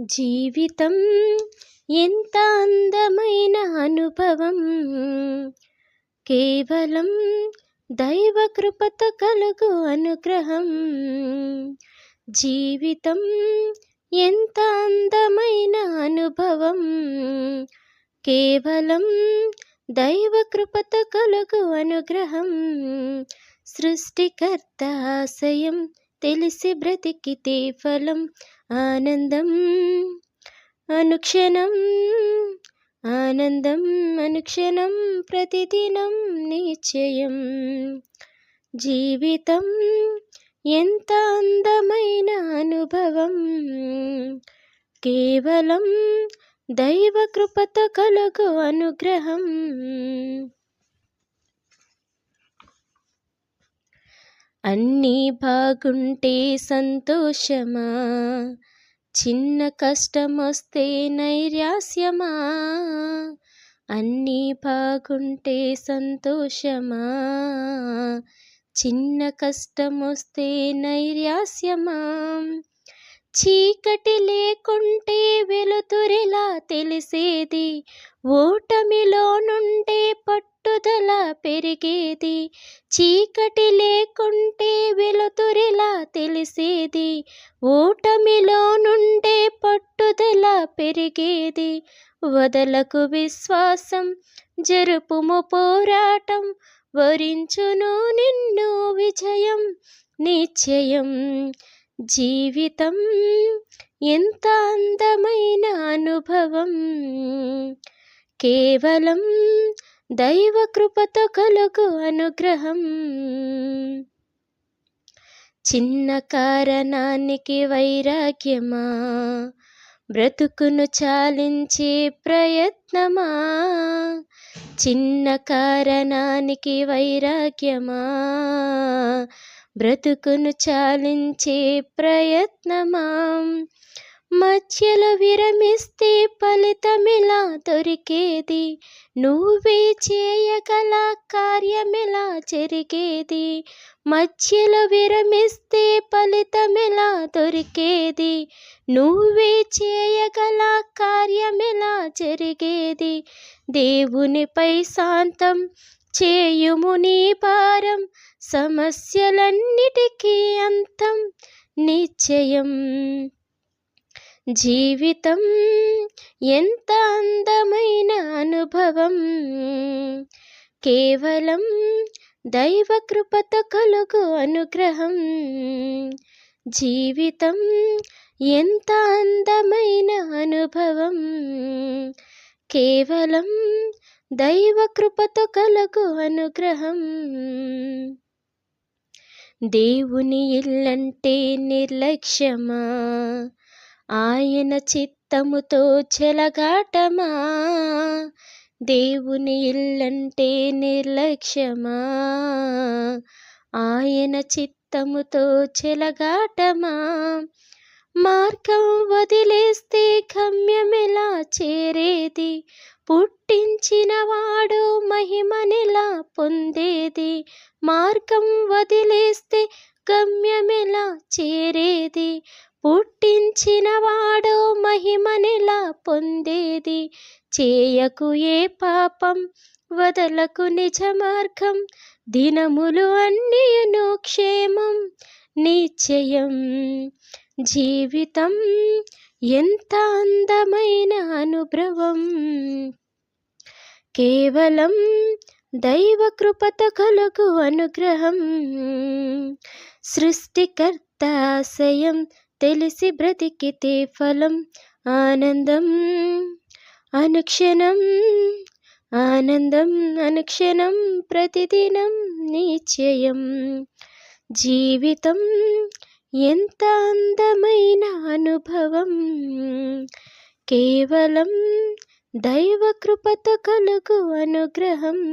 జీవితం ఎంత అందమైన అనుభవం. కేవలం దైవ కృపతో కలుగు అనుగ్రహం. జీవితం ఎంత అందమైన అనుభవం. కేవలం దైవ కృపతో కలుగు అనుగ్రహం. సృష్టికర్త ఆశయం తెలిసి బ్రతికితే ఫలం. ఆనందం అనుక్షణం ఆనందం అనుక్షణం ప్రతిదినం నిశ్చయం. జీవితం ఎంత అందమైన అనుభవం. కేవలం దైవ కృపతో కలుగు అనుగ్రహం. అన్నీ బాగుంటే సంతోషమా? చిన్న కష్టమొస్తే నైరాస్యమా అన్నీ బాగుంటే సంతోషమా? చిన్న కష్టమొస్తే నైరాస్యమా చీకటి లేకుంటే వెలుతురిలా తెలిసేది. ఓటమిలో నుండే పట్టుదల పెరిగేది. చీకటి లేకుంటే వెలుతురిలా తెలిసేది. ఓటమిలో నుండే పట్టుదల పెరిగేది. వదలకు విశ్వాసం జరుపుము పోరాటం వరించును నిన్ను విజయం నిశ్చయం. జీవితం ఎంత అందమైన అనుభవం. కేవలం దైవ కృపతో కలుగు అనుగ్రహం. చిన్న కారణానికి వైరాగ్యమా? బ్రతుకును చాలించే ప్రయత్నమా? చిన్న కారణానికి వైరాగ్యమా? బ్రతుకును చాలించే ప్రయత్నమా. మధ్యలో విరమిస్తే ఫలితమిలా దొరికేది? నువ్వే చేయగల కార్యమిలా జరిగేది? మధ్యలో విరమిస్తే ఫలితమిలా దొరికేది? నువ్వే చేయగల కార్యమిలా జరిగేది? దేవునిపై శాంతం చేయుము నీ భారం సమస్యలన్నిటికీ అంతం నిశ్చయం. జీవితం ఎంత అందమైన అనుభవం! కేవలం దైవ కృపత కలుగు అనుగ్రహం. జీవితం ఎంత అందమైన అనుభవం! కేవలం దైవ కృపతో కలుగు అనుగ్రహం. దేవుని ఇల్లంటే నిర్లక్ష్యమా? ఆయన చిత్తముతో చెలగాటమా? దేవుని ఇల్లంటే నిర్లక్ష్యమా? ఆయన చిత్తముతో చెలగాటమా? మార్గం మార్గం వదిలేస్తే గమ్యమెలా చేరేది? పుట్టించిన వాడో మహిమనిలా పొందేది? చేయకు ఏ పాపం వదలకు నిజ మార్గం దినములు అన్నియును క్షేమం నిశ్చయం. జీవితం ఎంత అందమైన అనుభవం. కేవలం దైవ కృపత కలుగు అనుగ్రహం. సృష్టికర్త ఆశయం తెలిసి బ్రతికితే ఫలం ఆనందం అనుక్షణం ఆనందం అనుక్షణం ప్రతిదినం నిశ్చయం. జీవితం ఎంత అందమైన అనుభవం. కేవలం दैवकृपत खलु अनुग्रहम्।